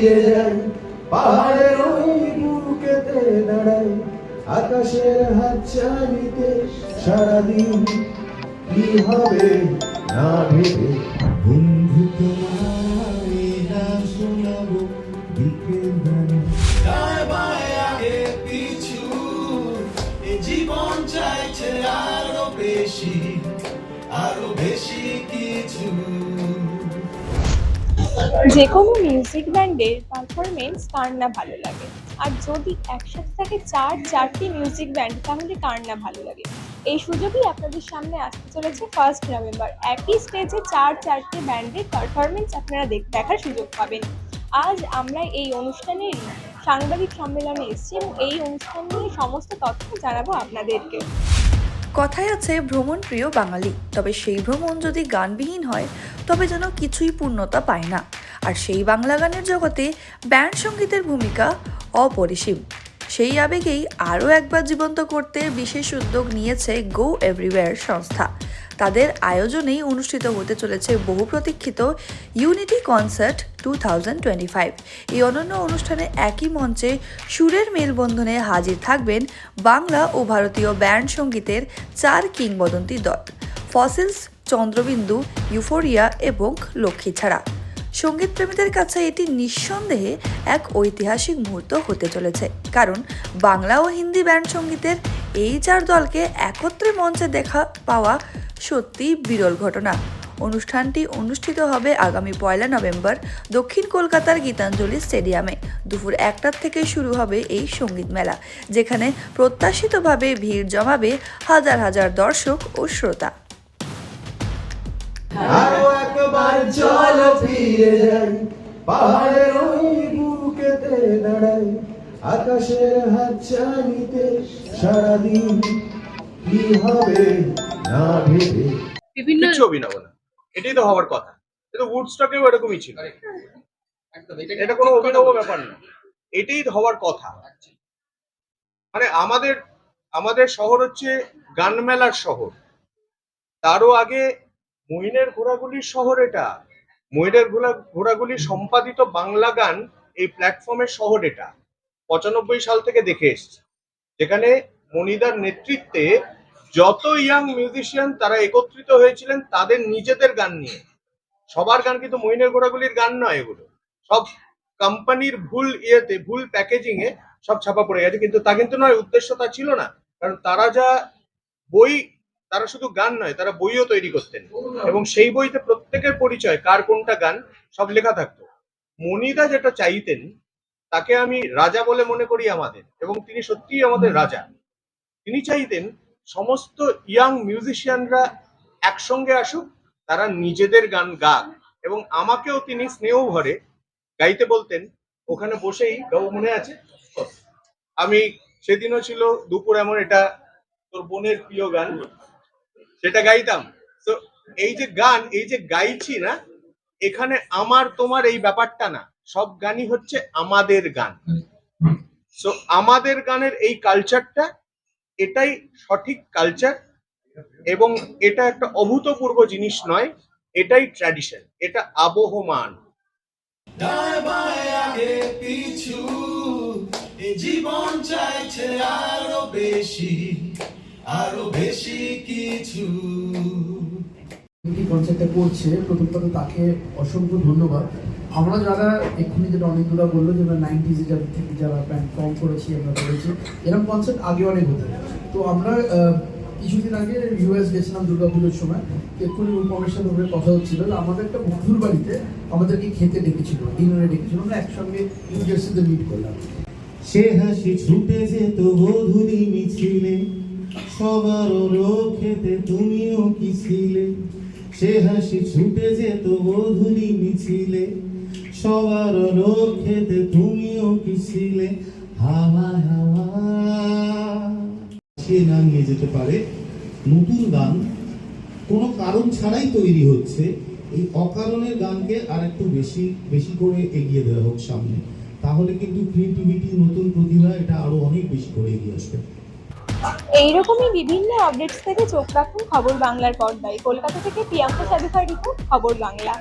ফিরে যাই, পাহাড়ের ওই বুকেতে দাঁড়াই, আকাশের হাত চালিতে সারাদিন কি হবে না ভেবে। বন্ধু তোমায় গান শোনাবো জীবন চাইছে আরও বেশি। যে কোনো মিউজিক ব্যান্ডের পারফরমেন্স কার না ভালো লাগে। আর যদি একসাথে থাকে চার, চারটি মিউজিক ব্যান্ড তাহলে কার না ভালো লাগে? এই সুযোগই আপনাদের সামনে আসতে চলেছে ফার্স্ট নভেম্বর একই স্টেজে চার, চারটি ব্যান্ডের পারফরমেন্স আপনারা দেখ- দেখার সুযোগ পাবেন। আজ আমরা এই অনুষ্ঠানের সাংবাদিক সম্মেলনে এসেছি এবং এই অনুষ্ঠান নিয়ে সমস্ত তথ্য জানাব আপনাদেরকে। কথায় আছে, ভ্রমণ প্রিয় বাঙালি। তবে সেই ভ্রমণ যদি গানবিহীন হয়, তবে যেন কিছুই পূর্ণতা পায় না। আর সেই বাংলা গানের জগতে ব্যান্ড সঙ্গীতের ভূমিকা অপরিসীম। সেই আবেগেই আরও একবার জীবন্ত করতে বিশেষ উদ্যোগ নিয়েছে গো এভরিওয়্যার সংস্থা। তাদের আয়োজনেই অনুষ্ঠিত হতে চলেছে বহু প্রতীক্ষিত ইউনিটি কনসার্ট টু এই অনন্য অনুষ্ঠানে একই মঞ্চে সুরের মেলবন্ধনে হাজির থাকবেন বাংলা ও ভারতীয় ব্যান্ড সঙ্গীতের চার কিংবদন্তি দল। ফসিলস চন্দ্রবিন্দু ইউফোরিয়া এবং লক্ষ্মী ছাড়া। সংগীত প্রেমীদের কাছে এটি নিঃসন্দেহে এক ঐতিহাসিক মুহূর্ত হতে চলেছে। কারণ বাংলা ও হিন্দি ব্যান্ড সঙ্গীতের এই চার দলকে একত্রে মঞ্চে দেখা পাওয়া সত্যি বিরল ঘটনা। অনুষ্ঠানটি অনুষ্ঠিত হবে আগামী পয়লা নভেম্বর দক্ষিণ কলকাতার গীতাঞ্জলি স্টেডিয়ামে। দুপুর একটার থেকে শুরু হবে এই সংগীত মেলা, যেখানে প্রত্যাশিতভাবে ভিড় জমাবে হাজার হাজার দর্শক ও শ্রোতা। আকাশের হাত সারাদিন কি হবে? বিভিন্ন কিচ্ছু অভিনব না। এটাই তো হওয়ার কথা। কিন্তু উডস্টকেও এরকমই ছিল। এটা কোনো অভিনব ব্যাপার না। এটাই হওয়ার কথা। মানে আমাদের আমাদের শহর হচ্ছে গান মেলার শহর। তারও আগে মইনের ঘোড়াগুলির শহর এটা। মহিনের ঘোড়া ঘোড়াগুলি সম্পাদিত বাংলা গান এই প্ল্যাটফর্মের শহর এটা। পঁচানব্বই সাল থেকে দেখে এসছে। যেখানে মনিদার নেতৃত্বে যত ইয়াং মিউজিশিয়ান তারা একত্রিত হয়েছিলেন তাদের নিজেদের গান নিয়ে। সবার গান কিন্তু মহিনের ঘোড়াগুলির গান নয় এগুলো। সব কোম্পানির ভুল ইয়েতে, ভুল প্যাকেজিং এ সব ছাপা পড়ে গেছে। কিন্তু তা কিন্তু নয়, উদ্দেশ্য তা ছিল না। কারণ তারা যা বই, তারা শুধু গান নয়, তারা বইও তৈরি করতেন। এবং সেই বইতে প্রত্যেকের পরিচয়, কার কোনটা গান, সব লেখা থাকতো। মনিদা যেটা চাইতেন, তাকে আমি রাজা বলে মনে করি আমাদের। এবং তিনি সত্যিই আমাদের রাজা। তিনি চাইতেন সমস্ত ইয়াং মিউজিশিয়ানরা একসঙ্গে আসুক তারা নিজেদের গান গাক। এবং আমাকেও তিনি স্নেহ ভরে গাইতে বলতেন। ওখানে বসেই মনে আছে? আমি সেদিনও ছিল দুপুর এমন এটা তোর বোনের প্রিয় গান সেটা গাইতাম। তো এই যে গান এই যে গাইছি না এখানে আমার তোমার এই ব্যাপারটা না সব গানই হচ্ছে আমাদের গান। সো আমাদের গানের এই কালচারটা এটাই সঠিক কালচার এবং এটা একটা অভূতপূর্ব জিনিস নয় এটাই ট্র্যাডিশন এটা আবহমান। জীবন চাইছে আরও বেশি আরও বেশি কিছু। কি কনসার্টটা করছে প্রথম কথা তাকে অসংখ্য ধন্যবাদ। আমরা যারা এক্ষুনি যেটা অনেকগুলো বলল যে আমরা নাইনটিজে যারা থেকে যারা ব্যান্ড ফর্ম করেছি, আমরা করেছি এরকম কনসেপ্ট আগে অনেক হতো। তো আমরা কিছুদিন আগে ইউএস গেছিলাম দুর্গাপুজোর সময় এক্ষুনি ইনফরমেশন উপরে কথা হচ্ছিল আমাদের একটা বন্ধুর বাড়িতে আমাদেরকে খেতে ডেকেছিল ডিনারে ডেকেছিল, আমরা একসঙ্গে নিউ জার্সিতে মিট করলাম। সে হাসি ছুটে যেত বধুরি মিছিলে, সবার খেতে তুমিও কি ছিলে? সে হাসি ছুটে যেত বধুরি মিছিলে সবার খেতে তুমিও কি ছিলে? হাওয়া হাওয়া সে না নিয়ে যেতে পারে নতুন গান। কোনো কারণ ছাড়াই তৈরি হচ্ছে। এই অকারণের গানকে আর একটু বেশি বেশি করে এগিয়ে দেওয়া হোক সামনে। তাহলে কিন্তু ক্রিয়েটিভিটি নতুন প্রতিভা, এটা আরও অনেক বেশি করে এগিয়ে আসবে। এইরকমই বিভিন্ন আপডেটস থেকে চোখ রাখুন খবর বাংলার পর্দায়। কলকাতা থেকে প্রিয়াঙ্কা সাদিফার রিপোর্ট খবর বাংলা।